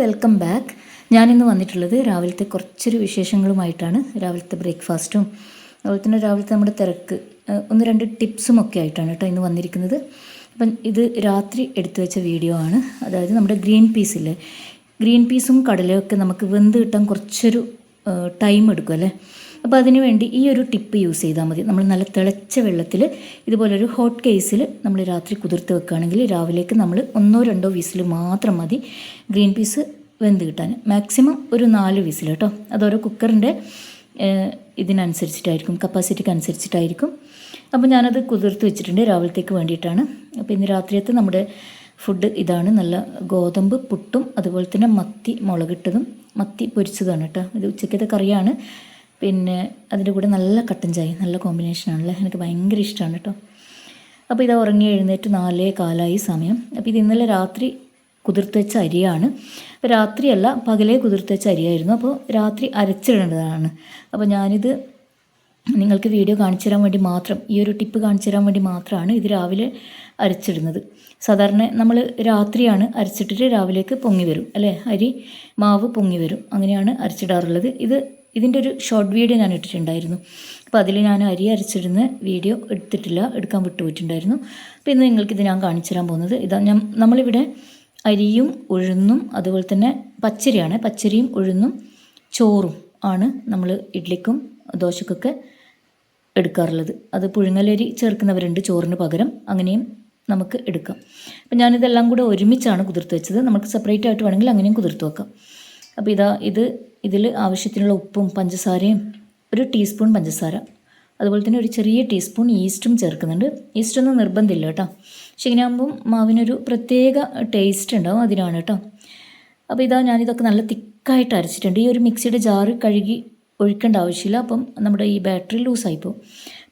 Welcome back ഞാനിന്ന് വന്നിട്ടുള്ളത് രാവിലത്തെ കുറച്ചൊരു വിശേഷങ്ങളുമായിട്ടാണ്. രാവിലത്തെ ബ്രേക്ക്ഫാസ്റ്റും അതുപോലെ തന്നെ രാവിലത്തെ നമ്മുടെ തിരക്ക് ഒന്ന് രണ്ട് ടിപ്സും ഒക്കെ ആയിട്ടാണ് കേട്ടോ ഇന്ന് വന്നിരിക്കുന്നത്. അപ്പം ഇത് രാത്രി എടുത്തു വെച്ച വീഡിയോ ആണ്. അതായത് നമ്മുടെ ഗ്രീൻ പീസില്ലേ ഗ്രീൻ പീസും കടലയൊക്കെ നമുക്ക് വെന്ത് കിട്ടാൻ കുറച്ചൊരു ടൈം എടുക്കും അല്ലേ? അപ്പോൾ അതിന് വേണ്ടി ഈ ഒരു ടിപ്പ് യൂസ് ചെയ്താൽ മതി. നമ്മൾ നല്ല തിളച്ച വെള്ളത്തിൽ ഇതുപോലൊരു ഹോട്ട് കേസിൽ നമ്മൾ രാത്രി കുതിർത്ത് വെക്കുകയാണെങ്കിൽ രാവിലേക്ക് നമ്മൾ ഒന്നോ രണ്ടോ വിസിൽ മാത്രം മതി. ഗ്രീൻ പീസ് വെന്ത് കിട്ടാൻ. മാക്സിമം ഒരു നാല് വിസിൽ കേട്ടോ. അതോരോ കുക്കറിന്റെ ഇതിനനുസരിച്ചിട്ടായിരിക്കും കപ്പാസിറ്റിക്ക് അനുസരിച്ചിട്ടായിരിക്കും അപ്പോൾ ഞാനത് കുതിർത്ത് വെച്ചിട്ടുണ്ട് രാവിലത്തേക്ക് വേണ്ടിയിട്ടാണ്. അപ്പോൾ ഇന്ന് രാത്രിയത്തെ നമ്മുടെ ഫുഡ് ഇതാണ്. നല്ല ഗോതമ്പ് പുട്ടും അതുപോലെ തന്നെ മത്തി മുളകിട്ടതും മത്തി പൊരിച്ചതാണ് കേട്ടോ. ഇത് ഉച്ചക്കത്തെ കറിയാണ്. പിന്നെ അതിന്റെ കൂടെ നല്ല കട്ടൻ ചായ നല്ല കോമ്പിനേഷനാണല്ലേ എനിക്ക് ഭയങ്കര ഇഷ്ടമാണ് കേട്ടോ. അപ്പോൾ ഇത് ഉറങ്ങി എഴുന്നേറ്റ് നാലേ കാലായി സമയം. അപ്പോൾ ഇത് ഇന്നലെ രാത്രി കുതിർത്ത് വെച്ച അരിയാണ്. അപ്പോൾ രാത്രിയല്ല പകലേ കുതിർത്ത് വെച്ച അരിയായിരുന്നു. അപ്പോൾ രാത്രി അരച്ചിടേണ്ടതാണ്. അപ്പോൾ ഞാനിത് നിങ്ങൾക്ക് വീഡിയോ കാണിച്ചു തരാൻ വേണ്ടി മാത്രം ഈ ഒരു ടിപ്പ് കാണിച്ചു തരാൻ വേണ്ടി മാത്രമാണ് ഇത് രാവിലെ അരച്ചിടുന്നത്. സാധാരണ നമ്മൾ രാത്രിയാണ് അരച്ചിട്ടിട്ട് രാവിലേക്ക് പൊങ്ങി വരും അല്ലേ? അരി മാവ് പൊങ്ങി വരും. അങ്ങനെയാണ് അരച്ചിടാറുള്ളത്. ഇത് ഇതിന്റെ ഒരു ഷോർട്ട് വീഡിയോ ഞാൻ ഇട്ടിട്ടുണ്ടായിരുന്നു. അപ്പോൾ അതിൽ ഞാൻ അരി അരച്ചിരുന്ന് വീഡിയോ എടുത്തിട്ടില്ല എടുക്കാൻ വിട്ടുപോയിട്ടുണ്ടായിരുന്നു. അപ്പോൾ ഇന്ന് നിങ്ങൾക്കിത് ഞാൻ കാണിച്ചു തരാൻ പോകുന്നത്. ഇതാ ഞാൻ നമ്മളിവിടെ അരിയും ഉഴുന്നും അതുപോലെ തന്നെ പച്ചരിയാണ്. പച്ചരിയും ഉഴുന്നും ചോറും ആണ് നമ്മൾ ഇഡ്ലിക്കും ദോശക്കൊക്കെ എടുക്കാറുള്ളത്. അത് പുഴുങ്ങലരി ചേർക്കുന്നവരുണ്ട് ചോറിന് പകരം അങ്ങനെയും നമുക്ക് എടുക്കാം. അപ്പം ഞാനിതെല്ലാം കൂടെ ഒരുമിച്ചാണ് കുതിർത്ത് വെച്ചത്. നമുക്ക് സെപ്പറേറ്റ് ആയിട്ട് വേണമെങ്കിൽ അങ്ങനെയും കുതിർത്ത് വെക്കാം. അപ്പോൾ ഇതാ ഇത് ഇതിൽ ആവശ്യത്തിനുള്ള ഉപ്പും പഞ്ചസാരയും ഒരു ടീസ്പൂൺ പഞ്ചസാര അതുപോലെ തന്നെ ഒരു ചെറിയ ടീസ്പൂൺ ഈസ്റ്റും ചേർക്കുന്നുണ്ട്. ഈസ്റ്റൊന്നും നിർബന്ധമില്ല കേട്ടോ. പക്ഷേ ഇങ്ങനെ ആകുമ്പം മാവിനൊരു പ്രത്യേക ടേസ്റ്റ് ഉണ്ടാവും അതിനാണ് കേട്ടോ. അപ്പോൾ ഇതാ ഞാനിതൊക്കെ നല്ല തിക്കായിട്ട് അരച്ചിട്ടുണ്ട്. ഈ ഒരു മിക്സിയുടെ ജാറ് കഴുകി ഒഴിക്കേണ്ട ആവശ്യമില്ല. അപ്പം നമ്മുടെ ഈ ബാറ്ററി ലൂസായി പോകും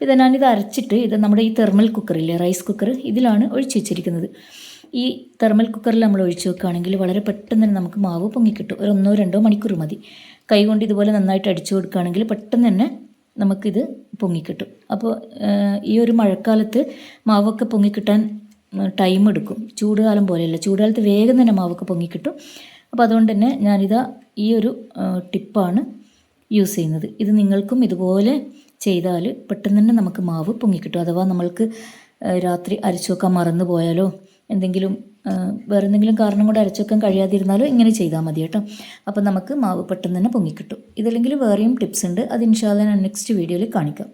ഇത് ഞാനിത് അരച്ചിട്ട് ഇത് നമ്മുടെ ഈ തെർമൽ കുക്കറില്ലേ റൈസ് കുക്കർ ഇതിലാണ് ഒഴിച്ചു വെച്ചിരിക്കുന്നത്. ഈ തെർമൽ കുക്കറിൽ നമ്മൾ ഒഴിച്ച് വെക്കുകയാണെങ്കിൽ വളരെ പെട്ടെന്ന് തന്നെ നമുക്ക് മാവ് പൊങ്ങിക്കിട്ടും. ഒരു ഒന്നോ രണ്ടോ മണിക്കൂർ മതി. കൈ കൊണ്ട് ഇതുപോലെ നന്നായിട്ട് അടിച്ചു കൊടുക്കുകയാണെങ്കിൽ പെട്ടെന്ന് തന്നെ നമുക്കിത് പൊങ്ങിക്കിട്ടും. അപ്പോൾ ഈ ഒരു മഴക്കാലത്ത് മാവൊക്കെ പൊങ്ങിക്കിട്ടാൻ ടൈം എടുക്കും. ചൂടുകാലം പോലെയല്ല. ചൂടുകാലത്ത് വേഗം തന്നെ മാവൊക്കെ പൊങ്ങിക്കിട്ടും. അപ്പോൾ അതുകൊണ്ട് തന്നെ ഞാനിതാ ഈ ഒരു ടിപ്പാണ് യൂസ് ചെയ്യുന്നത്. ഇത് നിങ്ങൾക്കും ഇതുപോലെ ചെയ്താൽ പെട്ടെന്ന് തന്നെ നമുക്ക് മാവ് പൊങ്ങിക്കിട്ടും. അഥവാ നമ്മൾക്ക് രാത്രി അരച്ചു വെക്കാൻ മറന്നു പോയാലോ എന്തെങ്കിലും വേറെ എന്തെങ്കിലും കാരണം കൊണ്ട് അരച്ചു വെക്കാൻ കഴിയാതിരുന്നാലോ ഇങ്ങനെ ചെയ്താൽ മതി കേട്ടോ. അപ്പോൾ നമുക്ക് മാവ് പെട്ടെന്ന് തന്നെ പൊങ്ങിക്കിട്ടും. ഇതല്ലെങ്കിൽ വേറെയും ടിപ്സ് ഉണ്ട്. അത് ഇൻഷാല്ല ഞാൻ നെക്സ്റ്റ് വീഡിയോയിൽ കാണിക്കാം.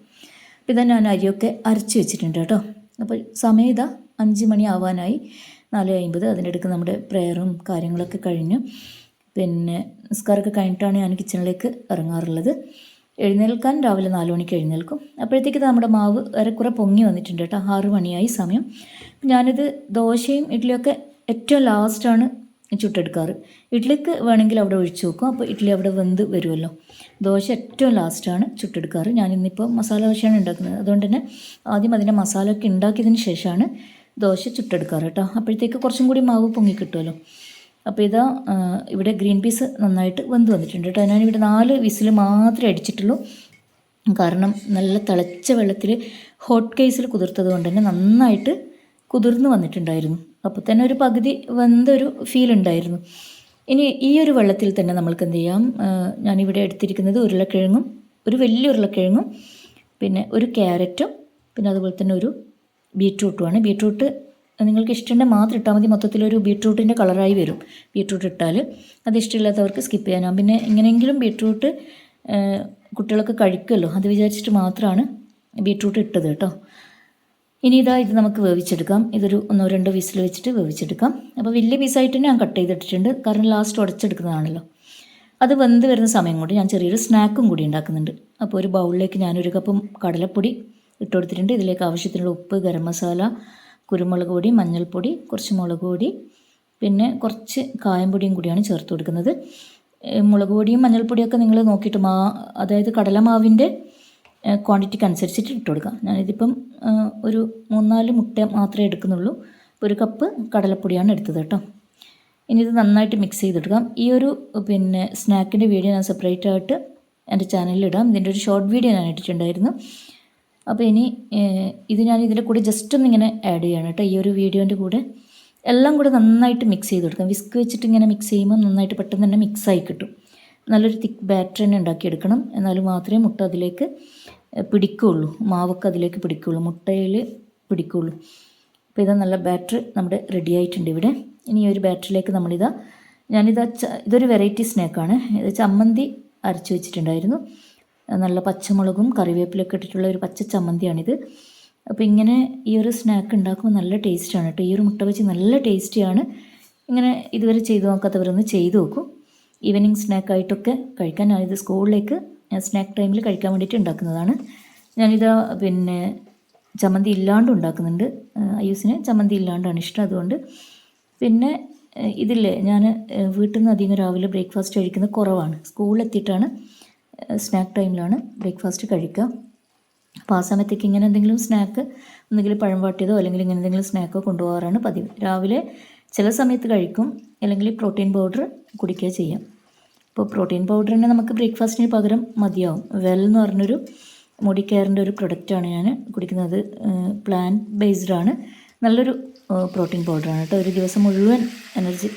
അപ്പോൾ ഇതാ ഞാൻ അരിയൊക്കെ അരച്ച് വെച്ചിട്ടുണ്ട് കേട്ടോ. അപ്പോൾ സമയം ഇതാ അഞ്ച് മണി ആവാനായി. നാല് അമ്പത് അതിന്റെ ഇടയ്ക്ക് നമ്മുടെ പ്രെയറും കാര്യങ്ങളൊക്കെ കഴിഞ്ഞു. പിന്നെ നിസ്കാരമൊക്കെ കഴിഞ്ഞിട്ടാണ് ഞാൻ കിച്ചണിലേക്ക് ഇറങ്ങാറുള്ളത്. എഴുന്നേൽക്കാൻ രാവിലെ നാല് മണിക്ക് എഴുന്നേൽക്കും. അപ്പോഴത്തേക്ക് നമ്മുടെ മാവ് ഏറെക്കുറെ പൊങ്ങി വന്നിട്ടുണ്ട് കേട്ടോ. ആറ് മണിയായി സമയം. ഞാനിത് ദോശയും ഇഡ്ഡലിയൊക്കെ ഏറ്റവും ലാസ്റ്റാണ് ചുട്ടെടുക്കാറ്. ഇഡ്ഡലിക്ക് വേണമെങ്കിൽ അവിടെ ഒഴിച്ചു വെക്കും. അപ്പോൾ ഇഡ്ഡലി അവിടെ വെന്ത് വരുമല്ലോ. ദോശ ഏറ്റവും ലാസ്റ്റാണ് ചുട്ടെടുക്കാറ്. ഞാനിന്നിപ്പോൾ മസാല ദോശയാണ് ഉണ്ടാക്കുന്നത്. അതുകൊണ്ട് തന്നെ ആദ്യം അതിന്റെ മസാല ഒക്കെ ഉണ്ടാക്കിയതിന് ശേഷമാണ് ദോശ ചുട്ടെടുക്കാറ് കേട്ടോ. അപ്പോഴത്തേക്ക് കുറച്ചും കൂടി മാവ് പൊങ്ങി കിട്ടുമല്ലോ. അപ്പോൾ ഇതാ ഇവിടെ ഗ്രീൻ പീസ് നന്നായിട്ട് വെന്ത് വന്നിട്ടുണ്ട് കേട്ടോ. ഞാനിവിടെ നാല് വിസിൽ മാത്രമേ അടിച്ചിട്ടുള്ളൂ. കാരണം നല്ല തിളച്ച വെള്ളത്തിൽ ഹോട്ട് കേസിൽ കുതിർത്തത് കൊണ്ട് തന്നെ നന്നായിട്ട് കുതിർന്ന് വന്നിട്ടുണ്ടായിരുന്നു. അപ്പോൾ തന്നെ ഒരു പകുതി വെന്തൊരു ഫീൽ ഉണ്ടായിരുന്നു. ഇനി ഈ ഒരു വെള്ളത്തിൽ തന്നെ നമ്മൾക്ക് എന്ത് ചെയ്യാം? ഞാനിവിടെ എടുത്തിരിക്കുന്നത് ഉരുളക്കിഴങ്ങും ഒരു വലിയ ഉരുളക്കിഴങ്ങും പിന്നെ ഒരു ക്യാരറ്റും പിന്നെ അതുപോലെ തന്നെ ഒരു ബീട്രൂട്ടുമാണ് ബീട്രൂട്ട് നിങ്ങൾക്ക് ഇഷ്ടമുണ്ടെങ്കിൽ മാത്രം ഇട്ടാൽ മതി. മൊത്തത്തിലൊരു ബീട്രൂട്ടിന്റെ കളറായി വരും. ബീട്രൂട്ട് ഇട്ടാൽ അത് ഇഷ്ടമില്ലാത്തവർക്ക് സ്കിപ്പ് ചെയ്യാനാകും പിന്നെ എങ്ങനെയെങ്കിലും ബീട്രൂട്ട് കുട്ടികളൊക്കെ കഴിക്കുമല്ലോ. അത് വിചാരിച്ചിട്ട് മാത്രമാണ് ബീട്രൂട്ട് ഇട്ടത് കേട്ടോ. ഇനി ഇതാ ഇത് നമുക്ക് വേവിച്ചെടുക്കാം. ഇതൊരു ഒന്നോ രണ്ടോ വിസിൽ വെച്ചിട്ട് വേവിച്ചെടുക്കാം. അപ്പോൾ വലിയ പീസായിട്ട് ഞാൻ കട്ട് ചെയ്തിട്ടിട്ടുണ്ട്. കാരണം ലാസ്റ്റ് ഉടച്ചെടുക്കുന്നതാണല്ലോ. അത് വെന്ത് വരുന്ന സമയം കൊണ്ട് ഞാൻ ചെറിയൊരു സ്നാക്കും കൂടി ഉണ്ടാക്കുന്നുണ്ട്. അപ്പോൾ ഒരു ബൗളിലേക്ക് ഞാനൊരു കപ്പ് കടലപ്പൊടി ഇട്ട് കൊടുത്തിട്ടുണ്ട് ഇതിലേക്ക് ആവശ്യത്തിനുള്ള ഉപ്പ് ഗരം മസാല കുരുമുളക് പൊടി മഞ്ഞൾപ്പൊടി കുറച്ച് മുളക് പൊടി പിന്നെ കുറച്ച് കായംപൊടിയും കൂടിയാണ് ചേർത്ത് കൊടുക്കുന്നത്. മുളക് പൊടിയും മഞ്ഞൾപ്പൊടിയൊക്കെ നിങ്ങൾ നോക്കിയിട്ട് മാ അതായത് കടലമാവിന്റെ ക്വാണ്ടിറ്റിക്ക് അനുസരിച്ചിട്ട് ഇട്ട് കൊടുക്കാം. ഞാനിതിപ്പം ഒരു മൂന്നാൽ മുട്ട മാത്രമേ എടുക്കുന്നുള്ളൂ. അപ്പോൾ ഒരു കപ്പ് കടലപ്പൊടിയാണ് എടുത്തത് കേട്ടോ. ഇനി ഇത് നന്നായിട്ട് മിക്സ് ചെയ്തെടുക്കാം. ഈ ഒരു പിന്നെ സ്നാക്കിന്റെ വീഡിയോ ഞാൻ സെപ്പറേറ്റ് ആയിട്ട് എന്റെ ചാനലിൽ ഇടാം. ഇതിന്റെ ഒരു ഷോർട്ട് വീഡിയോ ഞാൻ ഇട്ടിട്ടുണ്ടായിരുന്നു. അപ്പോൾ ഇനി ഇത് ഞാൻ ഇതിന്റെ കൂടെ ജസ്റ്റ് ഒന്ന് ഇങ്ങനെ ആഡ് ചെയ്യണം കേട്ടോ. ഈ ഒരു വീഡിയോന്റെ കൂടെ എല്ലാം കൂടെ നന്നായിട്ട് മിക്സ് ചെയ്ത് കൊടുക്കാം വിസ്ക് വെച്ചിട്ട് ഇങ്ങനെ മിക്സ് ചെയ്യുമ്പോൾ നന്നായിട്ട് പെട്ടെന്ന് തന്നെ മിക്സായി കിട്ടും. നല്ലൊരു തിക്ക് ബാറ്റർ തന്നെ ഉണ്ടാക്കിയെടുക്കണം. എന്നാൽ മാത്രമേ മുട്ട അതിലേക്ക് പിടിക്കുകയുള്ളൂ. മാവൊക്കെ അതിലേക്ക് പിടിക്കുകയുള്ളൂ. മുട്ടയിൽ പിടിക്കുകയുള്ളൂ. അപ്പോൾ ഇതാ നല്ല ബാറ്റർ നമ്മുടെ റെഡി ആയിട്ടുണ്ട് ഇവിടെ. ഇനി ഈ ഒരു ബാറ്ററിലേക്ക് നമ്മളിതാ ഞാനിതാ ഇതൊരു വെറൈറ്റി സ്നാക്കാണ് ഇത് ചമ്മന്തി അരച്ച് വെച്ചിട്ടുണ്ടായിരുന്നു. നല്ല പച്ചമുളകും കറിവേപ്പിലൊക്കെ ഇട്ടിട്ടുള്ള ഒരു പച്ച ചമ്മന്തിയാണിത്. അപ്പോൾ ഇങ്ങനെ ഈ ഒരു സ്നാക്ക് ഉണ്ടാക്കുമ്പോൾ നല്ല ടേസ്റ്റാണ് കേട്ടോ. ഈ ഒരു മുട്ട വെച്ച് നല്ല ടേസ്റ്റിയാണ് ഇങ്ങനെ ഇതുവരെ ചെയ്തു നോക്കാത്തവരൊന്ന് ചെയ്തു നോക്കും. ഈവനിങ് സ്നാക്കായിട്ടൊക്കെ കഴിക്കാൻ ഞാനിത് സ്കൂളിലേക്ക് സ്നാക്ക് ടൈമിൽ കഴിക്കാൻ വേണ്ടിയിട്ട് ഉണ്ടാക്കുന്നതാണ്. ഞാനിത് പിന്നെ ചമ്മന്തി ഇല്ലാണ്ട് ഉണ്ടാക്കുന്നുണ്ട്. അയ്യൂസിന് ചമ്മന്തി ഇല്ലാണ്ടാണ് ഇഷ്ടം അതുകൊണ്ട്. പിന്നെ ഇതില്ലേ ഞാൻ വീട്ടിൽ നിന്ന് അധികം രാവിലെ ബ്രേക്ക്ഫാസ്റ്റ് കഴിക്കുന്നത് കുറവാണ്. സ്കൂളിലെത്തിയിട്ടാണ് സ്നാക്ക് ടൈമിലാണ് ബ്രേക്ക്ഫാസ്റ്റ് കഴിക്കുക. അപ്പോൾ ആ സമയത്തേക്ക് ഇങ്ങനെ എന്തെങ്കിലും സ്നാക്ക് ഒന്നുകിൽ പഴം വാട്ടിയതോ അല്ലെങ്കിൽ ഇങ്ങനെ എന്തെങ്കിലും സ്നാക്കോ കൊണ്ടുപോകാറാണ് പതിവ്. രാവിലെ ചില സമയത്ത് കഴിക്കും. അല്ലെങ്കിൽ പ്രോട്ടീൻ പൗഡർ കുടിക്കുക ചെയ്യാം. ഇപ്പോൾ പ്രോട്ടീൻ പൗഡർ തന്നെ നമുക്ക് ബ്രേക്ക്ഫാസ്റ്റിന് പകരം മതിയാവും. വെൽ എന്ന് പറഞ്ഞൊരു മുടി കെയറിന്റെ ഒരു പ്രൊഡക്റ്റാണ് ഞാൻ കുടിക്കുന്നത്. പ്ലാൻ ബേസ്ഡ് ആണ്. നല്ലൊരു പ്രോട്ടീൻ പൗഡറാണ് കേട്ടോ. ഒരു ദിവസം മുഴുവൻ എനർജി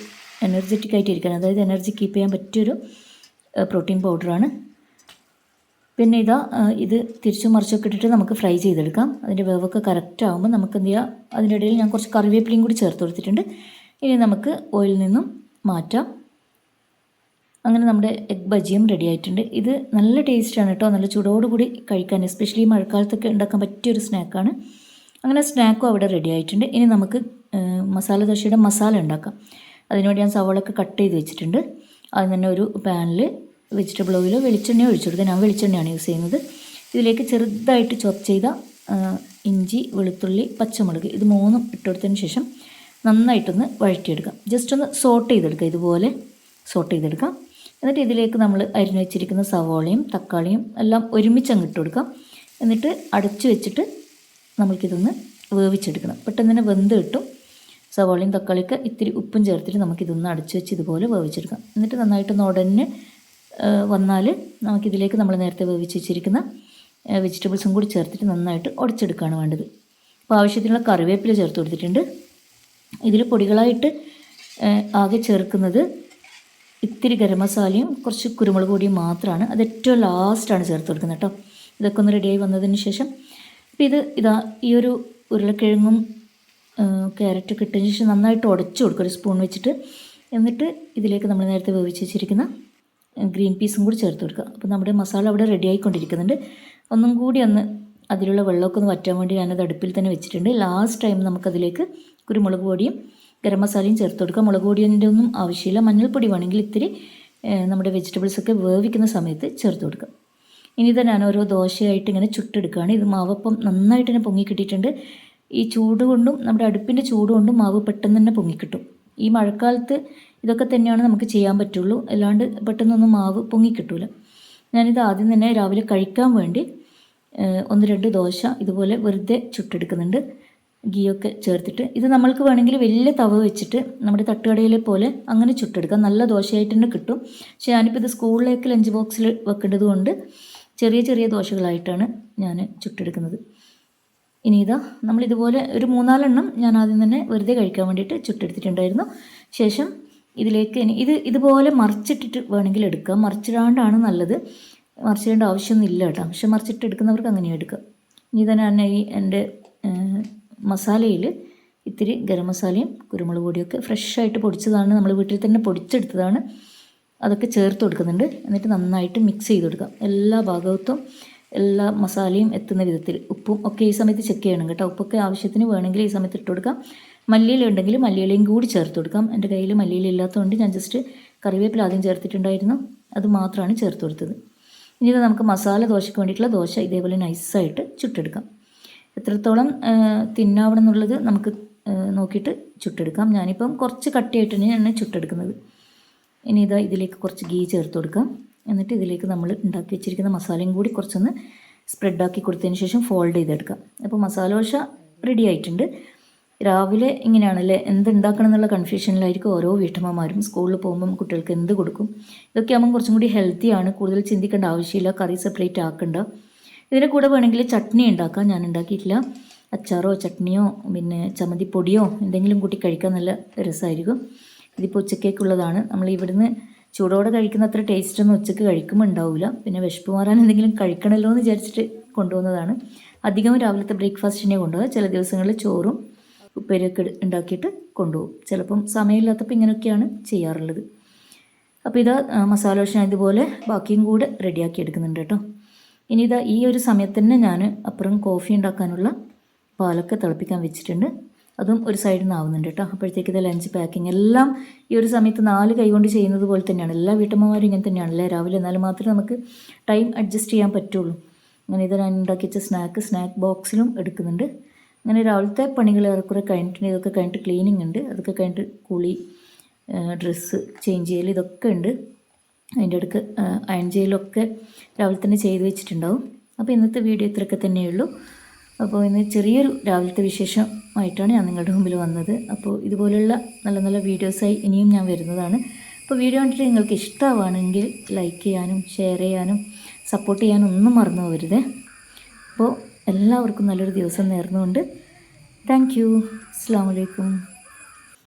എനർജറ്റിക് ആയിട്ട് ഇരിക്കാൻ അതായത് എനർജി കീപ്പ് ചെയ്യാൻ പറ്റിയൊരു പ്രോട്ടീൻ പൗഡറാണ് പിന്നെ ഇതാ ഇത് തിരിച്ചും മറിച്ചൊക്കെ ഇട്ടിട്ട് നമുക്ക് ഫ്രൈ ചെയ്തെടുക്കാം. അതിന്റെ വേവൊക്കെ കറക്റ്റ് ആകുമ്പോൾ നമുക്ക് എന്ത് ചെയ്യാം? അതിന്റെ ഇടയിൽ ഞാൻ കുറച്ച് കറിവേപ്പിലയും കൂടി ചേർത്ത് കൊടുത്തിട്ടുണ്ട്. ഇനി നമുക്ക് ഓയിൽ നിന്നും മാറ്റാം. അങ്ങനെ നമ്മുടെ എഗ് ബജിയും റെഡി ആയിട്ടുണ്ട്. ഇത് നല്ല ടേസ്റ്റാണ് കേട്ടോ നല്ല ചൂടോടുകൂടി കഴിക്കാൻ എസ്പെഷ്യലി മഴക്കാലത്തൊക്കെ ഉണ്ടാക്കാൻ പറ്റിയൊരു സ്നാക്കാണ് അങ്ങനെ സ്നാക്കും അവിടെ റെഡി ആയിട്ടുണ്ട്. ഇനി നമുക്ക് മസാല ദോശയുടെ മസാല ഉണ്ടാക്കാം. അതിനുവേണ്ടി ഞാൻ സവാളൊക്കെ കട്ട് ചെയ്ത് വെച്ചിട്ടുണ്ട്. അതിന് തന്നെ ഒരു പാനിൽ വെജിറ്റബിൾ ഓയിലോ വെളിച്ചെണ്ണയോ ഒഴിച്ചു കൊടുക്കുക ഞാൻ വെളിച്ചെണ്ണയാണ് യൂസ് ചെയ്യുന്നത്. ഇതിലേക്ക് ചെറുതായിട്ട് ചോപ്പ് ചെയ്ത ഇഞ്ചി വെളുത്തുള്ളി പച്ചമുളക് ഇത് മൂന്നും ഇട്ടുകൊടുത്തതിന് ശേഷം നന്നായിട്ടൊന്ന് വഴറ്റിയെടുക്കാം. ജസ്റ്റ് ഒന്ന് സോട്ട് ചെയ്തെടുക്കുക ഇതുപോലെ സോട്ട് ചെയ്തെടുക്കാം. എന്നിട്ട് ഇതിലേക്ക് നമ്മൾ അരിഞ്ഞു വെച്ചിരിക്കുന്ന സവോളയും തക്കാളിയും എല്ലാം ഒരുമിച്ച് അങ്ങ് ഇട്ട് കൊടുക്കാം. എന്നിട്ട് അടച്ചു വെച്ചിട്ട് നമുക്കിതൊന്ന് വേവിച്ചെടുക്കണം. പെട്ടെന്ന് തന്നെ വെന്ത് കിട്ടും. സവോളയും തക്കാളിയൊക്കെ ഇത്തിരി ഉപ്പും ചേർത്തിട്ട് നമുക്കിതൊന്ന് അടച്ചു വെച്ച് ഇതുപോലെ വേവിച്ചെടുക്കാം. എന്നിട്ട് നന്നായിട്ടൊന്ന് ഉടനെ വന്നാൽ നമുക്കിതിലേക്ക് നമ്മൾ നേരത്തെ വേവിച്ച് വെച്ചിരിക്കുന്ന വെജിറ്റബിൾസും കൂടി ചേർത്തിട്ട് നന്നായിട്ട് ഉടച്ചെടുക്കുകയാണ് വേണ്ടത്. അപ്പോൾ ആവശ്യത്തിനുള്ള കറിവേപ്പില ചേർത്ത് കൊടുത്തിട്ടുണ്ട്. ഇതിൽ പൊടികളായിട്ട് ആകെ ചേർക്കുന്നത് ഇത്തിരി ഗരം മസാലയും കുറച്ച് കുരുമുളക് പൊടിയും മാത്രമാണ് അത് ഏറ്റവും ലാസ്റ്റാണ് ചേർത്ത് കൊടുക്കുന്നത് കേട്ടോ ഇതൊക്കെ ഒന്ന് റെഡിയായി വന്നതിന് ശേഷം അപ്പോൾ ഇത് ഇതാ ഈ ഒരു ഉരുളക്കിഴങ്ങും ക്യാരറ്റൊക്കെ ഇട്ടതിന് ശേഷം നന്നായിട്ട് ഉടച്ചു കൊടുക്കുക. ഒരു സ്പൂൺ വെച്ചിട്ട്. എന്നിട്ട് ഇതിലേക്ക് നമ്മൾ നേരത്തെ വേവിച്ച് വെച്ചിരിക്കുന്ന ഗ്രീൻ പീസും കൂടി ചേർത്ത് കൊടുക്കുക. അപ്പോൾ നമ്മുടെ മസാല അവിടെ റെഡി ആയിക്കൊണ്ടിരിക്കുന്നുണ്ട്. ഒന്നും കൂടി ഒന്ന് അതിലുള്ള വെള്ളമൊക്കെ ഒന്ന് വറ്റാൻ വേണ്ടി ഞാനത് അടുപ്പിൽ തന്നെ വെച്ചിട്ടുണ്ട്. ലാസ്റ്റ് ടൈം നമുക്കതിലേക്ക് കുരുമുളക് പൊടിയും ഗരം മസാലയും ചേർത്ത് കൊടുക്കുക. മുളക് പൊടിയുടെ ഒന്നും ആവശ്യമില്ല. മഞ്ഞൾപ്പൊടി വേണമെങ്കിൽ ഇത്തിരി നമ്മുടെ വെജിറ്റബിൾസ് ഒക്കെ വേവിക്കുന്ന സമയത്ത് ചേർത്ത് കൊടുക്കുക. ഇനി ഇത് ഞാൻ ഓരോ ദോശയായിട്ട് ഇങ്ങനെ ചുട്ടെടുക്കുകയാണ്. ഇത് മാവപ്പം നന്നായിട്ട് തന്നെ പൊങ്ങി കിട്ടിയിട്ടുണ്ട്. ഈ ചൂട് കൊണ്ടും നമ്മുടെ അടുപ്പിന്റെ ചൂട് കൊണ്ടും മാവ് പെട്ടെന്ന് തന്നെ പൊങ്ങിക്കിട്ടും ഈ മഴക്കാലത്ത് ഇതൊക്കെ തന്നെയാണ് നമുക്ക് ചെയ്യാൻ പറ്റുള്ളൂ. അല്ലാണ്ട് പെട്ടെന്നൊന്നും മാവ് പൊങ്ങിക്കിട്ടൂല ഞാനിത് ആദ്യം തന്നെ രാവിലെ കഴിക്കാൻ വേണ്ടി ഒന്ന് രണ്ട് ദോശ ഇതുപോലെ വെറുതെ ചുട്ടെടുക്കുന്നുണ്ട്. ഗീയൊക്കെ ചേർത്തിട്ട് ഇത് നമ്മൾക്ക് വേണമെങ്കിൽ വലിയ തവ വെച്ചിട്ട് നമ്മുടെ തട്ടുകടയിലെ പോലെ അങ്ങനെ ചുട്ടെടുക്കാം. നല്ല ദോശയായിട്ട് തന്നെ കിട്ടും. പക്ഷേ ഞാനിപ്പോൾ ഇത് സ്കൂളിലേക്ക് ലഞ്ച് ബോക്സിൽ വെക്കേണ്ടത് കൊണ്ട് ചെറിയ ചെറിയ ദോശകളായിട്ടാണ് ഞാൻ ചുട്ടെടുക്കുന്നത്. ഇനി ഇതാ നമ്മൾ ഇതുപോലെ ഒരു മൂന്നാലെണ്ണം ഞാൻ ആദ്യം തന്നെ വെറുതെ കഴിക്കാൻ വേണ്ടിയിട്ട് ചുട്ടെടുത്തിട്ടുണ്ടായിരുന്നു. ശേഷം ഇതിലേക്ക് ഇനി ഇത് ഇതുപോലെ മറിച്ചിട്ടിട്ട് വേണമെങ്കിൽ എടുക്കാം. മറിച്ചിടാണ്ടാണ് നല്ലത്. മറിച്ചിടേണ്ട ആവശ്യമൊന്നും ഇല്ല കേട്ടോ. പക്ഷെ മറിച്ചിട്ട് എടുക്കുന്നവർക്ക് അങ്ങനെ എടുക്കാം. ഇനി തന്നെ ഞാൻ ഈ എന്റെ മസാലയിൽ ഇത്തിരി ഗരം മസാലയും കുരുമുളക് പൊടിയൊക്കെ ഫ്രഷായിട്ട് പൊടിച്ചതാണ് നമ്മൾ വീട്ടിൽ തന്നെ പൊടിച്ചെടുത്തതാണ്. അതൊക്കെ ചേർത്ത് കൊടുക്കുന്നുണ്ട്. എന്നിട്ട് നന്നായിട്ട് മിക്സ് ചെയ്ത് കൊടുക്കാം. എല്ലാ ഭാഗത്തും എല്ലാ മസാലയും എത്തുന്ന വിധത്തിൽ ഉപ്പും ഒക്കെ ഈ സമയത്ത് ചെക്ക് ചെയ്യണം കേട്ടോ. ഉപ്പൊക്കെ ആവശ്യത്തിന് വേണമെങ്കിൽ ഈ സമയത്ത് ഇട്ട് കൊടുക്കാം. മല്ലിയില ഉണ്ടെങ്കിൽ മല്ലിയിലയും കൂടി ചേർത്ത് കൊടുക്കാം. എന്റെ കയ്യിൽ മല്ലിയില ഇല്ലാത്തതുകൊണ്ട് ഞാൻ ജസ്റ്റ് കറിവേപ്പില ആദ്യം ചേർത്തിട്ടുണ്ടായിരുന്നു. അത് മാത്രമാണ് ചേർത്ത് കൊടുത്തത്. ഇനി നമുക്ക് മസാല ദോശയ്ക്ക് വേണ്ടിയിട്ടുള്ള ദോശ ഇതേപോലെ നൈസായിട്ട് ചുട്ടെടുക്കാം. എത്രത്തോളം തിന്നാവണം എന്നുള്ളത് നമുക്ക് നോക്കിയിട്ട് ചുട്ടെടുക്കാം. ഞാനിപ്പം കുറച്ച് കട്ടിയായിട്ട് തന്നെയാണ് ചുട്ടെടുക്കുന്നത്. ഇനി ഇതാ ഇതിലേക്ക് കുറച്ച് ഗീ ചേർത്ത് കൊടുക്കാം. എന്നിട്ട് ഇതിലേക്ക് നമ്മൾ ഉണ്ടാക്കി വെച്ചിരിക്കുന്ന മസാലയും കൂടി കുറച്ചൊന്ന് സ്പ്രെഡാക്കി കൊടുത്തതിന് ശേഷം ഫോൾഡ് ചെയ്തെടുക്കാം. അപ്പോൾ മസാല ദോശ റെഡി ആയിട്ടുണ്ട്. രാവിലെ ഇങ്ങനെയാണല്ലേ? എന്ത് ഉണ്ടാക്കണം എന്നുള്ള കൺഫ്യൂഷനിലായിരിക്കും ഓരോ വീട്ടമ്മമാരും. സ്കൂളിൽ പോകുമ്പം കുട്ടികൾക്ക് എന്ത് കൊടുക്കും? ഇതൊക്കെ ആകുമ്പം കുറച്ചും കൂടി ഹെൽത്തിയാണ് കൂടുതൽ ചിന്തിക്കേണ്ട ആവശ്യമില്ല. കറി സെപ്പറേറ്റ് ആക്കണ്ട. ഇതിന്റെ കൂടെ വേണമെങ്കിൽ ചട്നി ഉണ്ടാക്കാം. ഞാൻ ഉണ്ടാക്കിയിട്ടില്ല. അച്ചാറോ ചട്നിയോ പിന്നെ ചമ്മന്തിപ്പൊടിയോ എന്തെങ്കിലും കൂട്ടി കഴിക്കാൻ നല്ല രസമായിരിക്കും. ഇതിപ്പോൾ ഉച്ചക്കേക്കുള്ളതാണ്. നമ്മൾ ഇവിടുന്ന് ചൂടോടെ കഴിക്കുന്ന അത്ര ടേസ്റ്റൊന്നും ഉച്ചയ്ക്ക് കഴിക്കുമ്പോൾ ഉണ്ടാവില്ല പിന്നെ വിശപ്പ് മാറാൻ എന്തെങ്കിലും കഴിക്കണമല്ലോ എന്ന് വിചാരിച്ചിട്ട് കൊണ്ടുപോകുന്നതാണ് അധികം രാവിലത്തെ ബ്രേക്ക്ഫാസ്റ്റിനെ കൊണ്ടുപോകുക. ചില ദിവസങ്ങളിൽ ചോറും ഉപ്പേരിയൊക്കെ ഉണ്ടാക്കിയിട്ട് കൊണ്ടുപോകും. ചിലപ്പം സമയമില്ലാത്തപ്പോൾ ഇങ്ങനെയൊക്കെയാണ് ചെയ്യാറുള്ളത്. അപ്പോൾ ഇതാ മസാല ദോശ ഇതുപോലെ ബാക്കിയും കൂടെ റെഡിയാക്കി എടുക്കുന്നുണ്ട് കേട്ടോ. ഇനി ഇതാ ഈ ഒരു സമയത്ത് തന്നെ ഞാൻ അപ്പുറം കോഫി ഉണ്ടാക്കാനുള്ള പാലൊക്കെ തിളപ്പിക്കാൻ വെച്ചിട്ടുണ്ട്. അതും ഒരു സൈഡിൽ നിന്ന് ആവുന്നുണ്ട് കേട്ടോ അപ്പോഴത്തേക്ക് ഇത് ലഞ്ച് പാക്കിംഗ് എല്ലാം ഈ ഒരു സമയത്ത് നാല് കൈ കൊണ്ട് ചെയ്യുന്നത് പോലെ തന്നെയാണ്. എല്ലാ വീട്ടമ്മമാരും ഇങ്ങനെ തന്നെയാണല്ലേ? രാവിലെ എന്നാലും മാത്രമേ നമുക്ക് ടൈം അഡ്ജസ്റ്റ് ചെയ്യാൻ പറ്റുള്ളൂ. അങ്ങനെ ഇത് ഞാൻ ഉണ്ടാക്കി വെച്ച സ്നാക്ക് സ്നാക്ക് ബോക്സിലും എടുക്കുന്നുണ്ട്. അങ്ങനെ രാവിലത്തെ പണികൾ ഏറെക്കുറെ കഴിഞ്ഞിട്ടുണ്ട്. ഇതൊക്കെ കഴിഞ്ഞിട്ട് ക്ലീനിങ് ഉണ്ട്. അതൊക്കെ കഴിഞ്ഞിട്ട് കുളി ഡ്രസ്സ് ചേഞ്ച് ചെയ്യൽ ഇതൊക്കെ ഉണ്ട്. അതിന്റെ അടുക്ക് അയൺ ചെയ്യലൊക്കെ രാവിലെ തന്നെ ചെയ്ത് വെച്ചിട്ടുണ്ടാവും. അപ്പോൾ ഇന്നത്തെ വീഡിയോ ഇത്രയൊക്കെ തന്നെയുള്ളൂ. അപ്പോൾ ഇന്ന് ചെറിയൊരു രാവിലത്തെ വിശേഷമായിട്ടാണ് ഞാൻ നിങ്ങളുടെ മുമ്പിൽ വന്നത്. അപ്പോൾ ഇതുപോലുള്ള നല്ല നല്ല വീഡിയോസായി ഇനിയും ഞാൻ വരുന്നതാണ്. അപ്പോൾ വീഡിയോ കണ്ടിട്ട് നിങ്ങൾക്ക് ഇഷ്ടമാണെങ്കിൽ ലൈക്ക് ചെയ്യാനും ഷെയർ ചെയ്യാനും സപ്പോർട്ട് ചെയ്യാനും ഒന്നും മറന്നു പോകരുത്. അപ്പോൾ എല്ലാവർക്കും നല്ലൊരു ദിവസം നേർന്നുകൊണ്ട്. Thank you. അസ്സാം വലൈക്കും